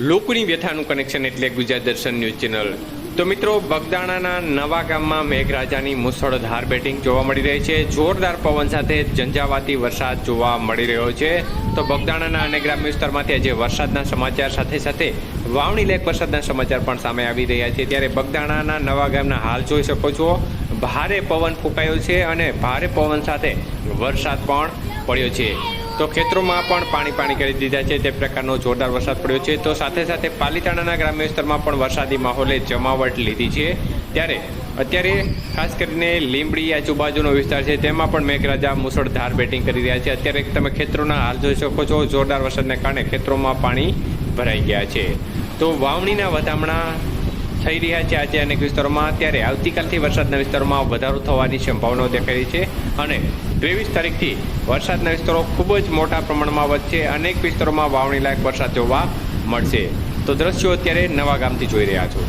લોકોની વ્યથાનું કનેક્શન એટલે ગુજરાત દર્શન ન્યૂઝ ચેનલ. તો મિત્રો, બગદાણાના નવા ગામમાં મેઘરાજાની મુસળધાર બેટિંગ જોવા મળી રહી છે. જોરદાર પવન સાથે ઝંઝાવાતી વરસાદ જોવા મળી રહ્યો છે. તો બગદાણાના અને ગ્રામ્ય વિસ્તારમાંથી આજે વરસાદના સમાચાર સાથે સાથે વાવણી લેક વરસાદના સમાચાર પણ સામે આવી રહ્યા છે. ત્યારે બગદાણાના નવા ગામના હાલ જોઈ શકો છો. ભારે પવન ફૂંકાયો છે અને ભારે પવન સાથે વરસાદ પણ પડ્યો છે. તો ખેતરોમાં પણ પાણી પાણી કરી દીધા છે, તે પ્રકારનો જોરદાર વરસાદ પડ્યો છે. તો સાથે સાથે પાલીતાણાના ગ્રામ્ય વિસ્તારમાં પણ વરસાદી માહોલે જમાવટ લીધી છે. ત્યારે અત્યારે ખાસ કરીને લીંબડી આજુબાજુનો વિસ્તાર છે, તેમાં પણ મેઘરાજા મુસળધાર બેટિંગ કરી રહ્યા છે. અત્યારે તમે ખેતરોના હાલ જોઈ શકો છો, જોરદાર વરસાદને કારણે ખેતરોમાં પાણી ભરાઈ ગયા છે. તો વાવણીના વધામણા થઈ રહ્યા છે. આજે અનેક વિસ્તારોમાં ત્યારે આવતીકાલથી વરસાદના વિસ્તારોમાં વધારો થવાની સંભાવનાઓ દેખાઈ રહી છે અને ત્રેવીસ તારીખથી વરસાદના વિસ્તારો ખૂબ જ મોટા પ્રમાણમાં વધશે. અનેક વિસ્તારોમાં વાવણી લાયક વરસાદ જોવા મળશે. તો દ્રશ્યો અત્યારે નવા ગામથી જોઈ રહ્યા છો.